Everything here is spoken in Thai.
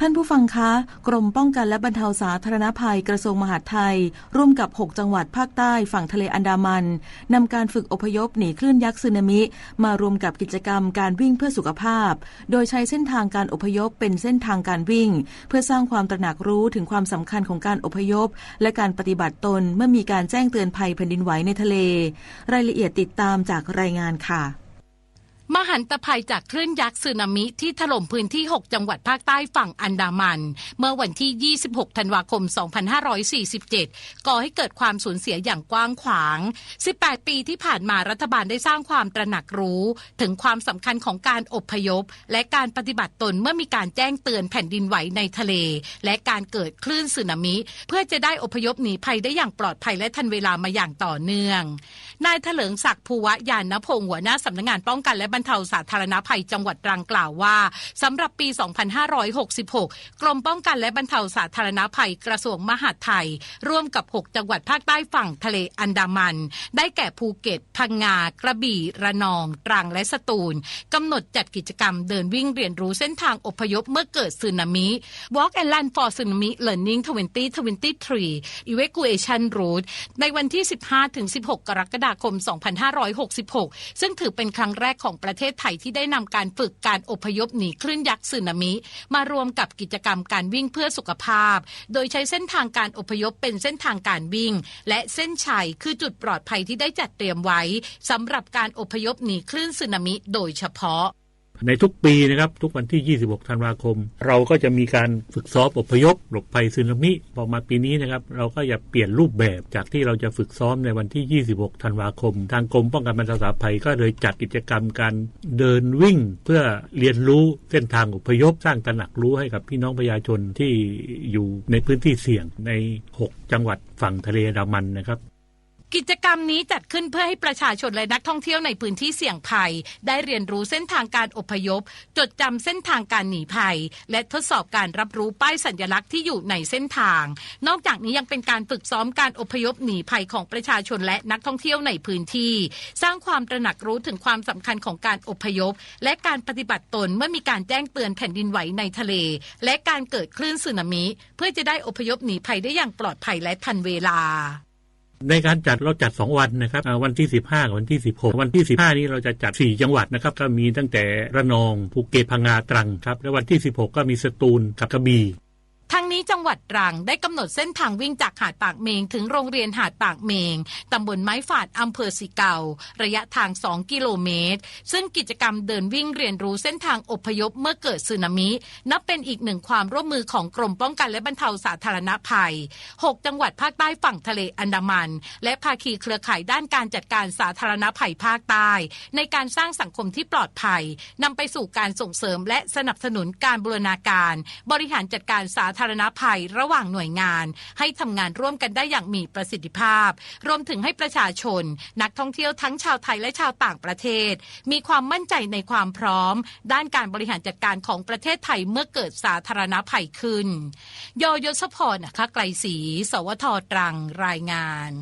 ท่านผู้ฟังคะ กรมป้องกันและบรรเทาสาธารณภัยกระทรวงมหาดไทย ร่วมกับ 6 จังหวัดภาคใต้ฝั่งทะเลอันดามันนำการฝึกอพยพหนีคลื่นยักษ์สึนามิ มารวมกับกิจกรรมการวิ่งเพื่อสุขภาพ โดยใช้เส้นทางการอพยพเป็นเส้นทางการวิ่ง เพื่อสร้างความตระหนักรู้ถึงความสำคัญของการอพยพ และการปฏิบัติตนเมื่อมีการแจ้งเตือนภัยแผ่นดินไหวในทะเล รายละเอียดติดตามจากรายงานค่ะ มหันตภัยจากคลื่นยักษ์สึนามิที่ถล่มพื้นที่ 6 จังหวัดภาคใต้ฝั่งอันดามัน เมื่อวันที่ 26 ธันวาคม 2547 ก่อให้เกิดความสูญเสียอย่างกว้างขวาง 18 ปีที่ผ่านมารัฐบาลได้สร้างความตระหนักรู้ ถึงความสำคัญของการอบพยพ และการปฏิบัติตนเมื่อมีการแจ้งเตือนแผ่นดินไหวในทะเล และการเกิดคลื่นสึนามิ เพื่อจะได้อพยพหนีภัยได้อย่างปลอดภัยและทันเวลามาอย่างต่อเนื่อง นายเถลิงศักดิ์ภูวะยานนพงศ์หัวหน้าสำนักงานป้องกันและรเทาสาธารณภัยจังหวัดตรังกล่าวว่าสำหรับปี 2566 กรมป้องกันและบรรเทาสาธารณภัยกระทรวงมหาดไทย ร่วมกับ 6 จังหวัดภาคใต้ฝั่งทะเลอันดามัน ได้แก่ภูเก็ต พังงา กระบี่ ระนอง ตรังและสตูลกำหนดจัดกิจกรรมเดินวิ่งเรียนรู้เส้นทางอพยพเมื่อเกิดสึนามิ Walk and Run for Tsunami Learning 2023 Evacuation Route ในวันที่ 15-16 กรกฎาคม 2566 ซึ่งถือเป็นครั้งแรกของประประเทศไทยที่ได้นำการฝึกการอพยพหนีคลื่นยักษ์สึนามิ มารวมกับกิจกรรมการวิ่งเพื่อสุขภาพ โดยใช้เส้นทางการอพยพเป็นเส้นทางการวิ่ง และเส้นชัยคือจุดปลอดภัยที่ได้จัดเตรียมไว้สำหรับการอพยพหนีคลื่นสึนามิ โดยเฉพาะ ในทุกปีนะครับ ทุกวันที่ 26 ธันวาคม เราก็จะมีการฝึกซ้อมอพยพหลบภัยสึนามิพอมาปีนี้นะครับ เราก็จะเปลี่ยนรูปแบบจากที่เราจะฝึกซ้อมในวันที่ 26 ธันวาคม ทางกรมป้องกันบรรเทาสาภัยก็เลยจัดกิจกรรมการเดินวิ่ง เพื่อเรียนรู้เส้นทางอพยพสร้างตระหนักรู้ให้กับพี่น้องประชาชนที่อยู่ในพื้นที่เสี่ยงใน 6 จังหวัดฝั่งทะเลดามันนะครับ กิจกรรมนี้จัดขึ้นเพื่อให้ประชาชนและนักท่องเที่ยวในพื้นที่เสี่ยงภัย ได้เรียนรู้เส้นทางการอพยพ จดจำเส้นทางการหนีภัย และทดสอบการรับรู้ป้ายสัญลักษณ์ที่อยู่ในเส้นทาง นอกจากนี้ยังเป็นการฝึกซ้อมการอพยพหนีภัยของประชาชนและนักท่องเที่ยวในพื้นที่ สร้างความตระหนักรู้ถึงความสำคัญของการอพยพ และการปฏิบัติตนเมื่อมีการแจ้งเตือนแผ่นดินไหวในทะเล และการเกิดคลื่นสึนามิ เพื่อจะได้อพยพหนีภัยได้อย่างปลอดภัยและทันเวลา ในการจัดเราจัด 2 วันนะครับวันที่ 15กับวันที่ 16 วันที่ 15 นี้เราจะจัด 4 จังหวัดนะครับก็มีตั้งแต่ระนองภูเก็ตพังงาตรังครับและวันที่ 16 ก็มีสตูลกับกระบี่ ทั้งนี้จังหวัดตรังได้กำหนดเส้นทางวิ่งจากหาดปากเมง ถึงโรงเรียนหาดปากเมงตำบลไม้ฝาดอำเภอสีเก่าระยะทาง 2 กิโลเมตร ซึ่งกิจกรรมเดินวิ่งเรียนรู้เส้นทางอพยพเมื่อเกิดสึนามิ นับเป็นอีกหนึ่งความร่วมมือของกรมป้องกันและบรรเทาสาธารณภัย 6 จังหวัดภาคใต้ฝั่งทะเลอันดามัน และภาคีเครือข่ายด้านการจัดการสาธารณภัยภาคใต้ในการสร้างสังคมที่ปลอดภัยนำไปสู่การส่งเสริมและสนับสนุนการบูรณาการ บริหารจัดการสาธารณภัยระหว่างหน่วยงาน ให้ทำงานร่วมกันได้อย่างมีประสิทธิภาพ รวมถึงให้ประชาชน นักท่องเที่ยวทั้งชาวไทยและชาวต่างประเทศ มีความมั่นใจในความพร้อม ด้านการบริหารจัดการของประเทศไทยเมื่อเกิดสาธารณภัยขึ้น โยยศพรนะคะไกลศรีสวทตรังรายงาน